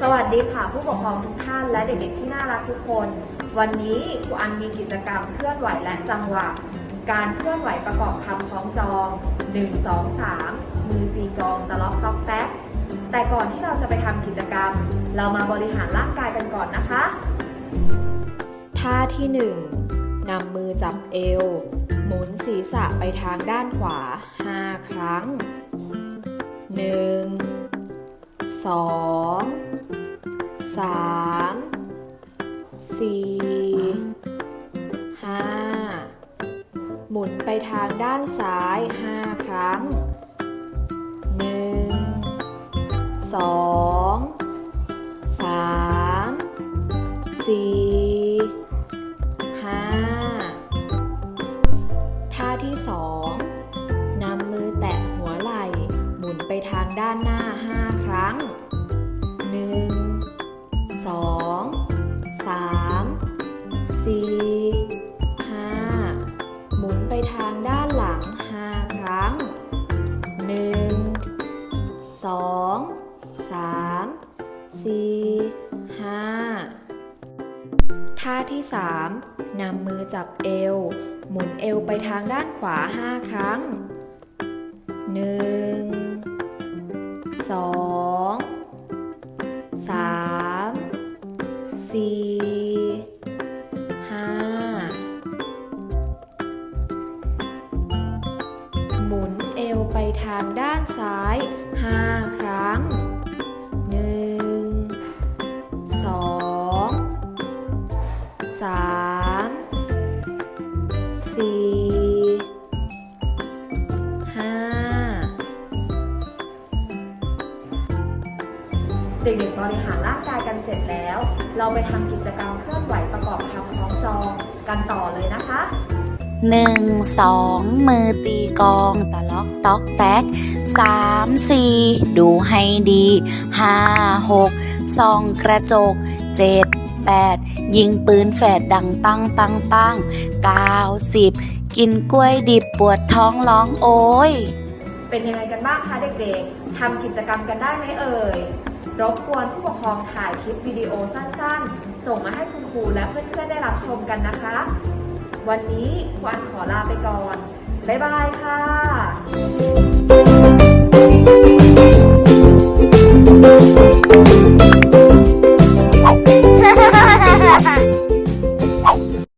สวัสดีค่ะผู้ปกครองทุกท่านและเด็กๆที่น่ารักทุกคน วันนี้ครูอันมีกิจกรรมเคลื่อนไหวและจังหวะ การเคลื่อนไหวประกอบคำคล้องจอง1 2 3 มือตีกองตะล็อกต๊อกแต๊กแต่ก่อนที่เราจะไปทำกิจกรรม เรามาบริหารร่างกายกันก่อนนะคะ ท่าที่ 1นำมือจับเอว หมุนศีรษะไปทางด้านขวา 5 ครั้ง 1 2 3 4 5 หมุนไปทางด้านซ้าย 5 ครั้ง 1 2 ทางด้านหน้า 5 ครั้ง 1 2 3 4 5 หมุนไปทางด้านหลัง 5 ครั้ง 1 2 3 4 5ท่าที่ 3 นำมือจับเอว หมุนเอวไปทางด้านขวา 5 ครั้ง 1 2 3 4 5หมุนเอวไปทางด้านซ้าย5ครั้ง1 2สาม เด็กๆบริหารร่างกายกันเสร็จแล้ว เราไปทำกิจกรรมเคลื่อนไหวประกอบคำคล้องจองกันต่อเลยนะคะหนึ่งสองมือตีกลองตะล็อกต๊อกแต๊กสามสี่ดูให้ดีห้าหกส่องกระจกเจ็ดแปดยิงปืนแฝดดังปังปังปังเก้าสิบกินกล้วยดิบปวดท้องร้องโอยเป็นยังไงกันบ้างคะเด็กๆทำกิจกรรมกันได้ไหมเอ่ย รบกวนผู้ปกครองถ่ายคลิปวิดีโอสั้นๆ ส่งมาให้คุณครูและเพื่อนๆได้รับชมกันนะคะ วันนี้ควันขอลาไปก่อน บ๊ายบายค่ะ Thank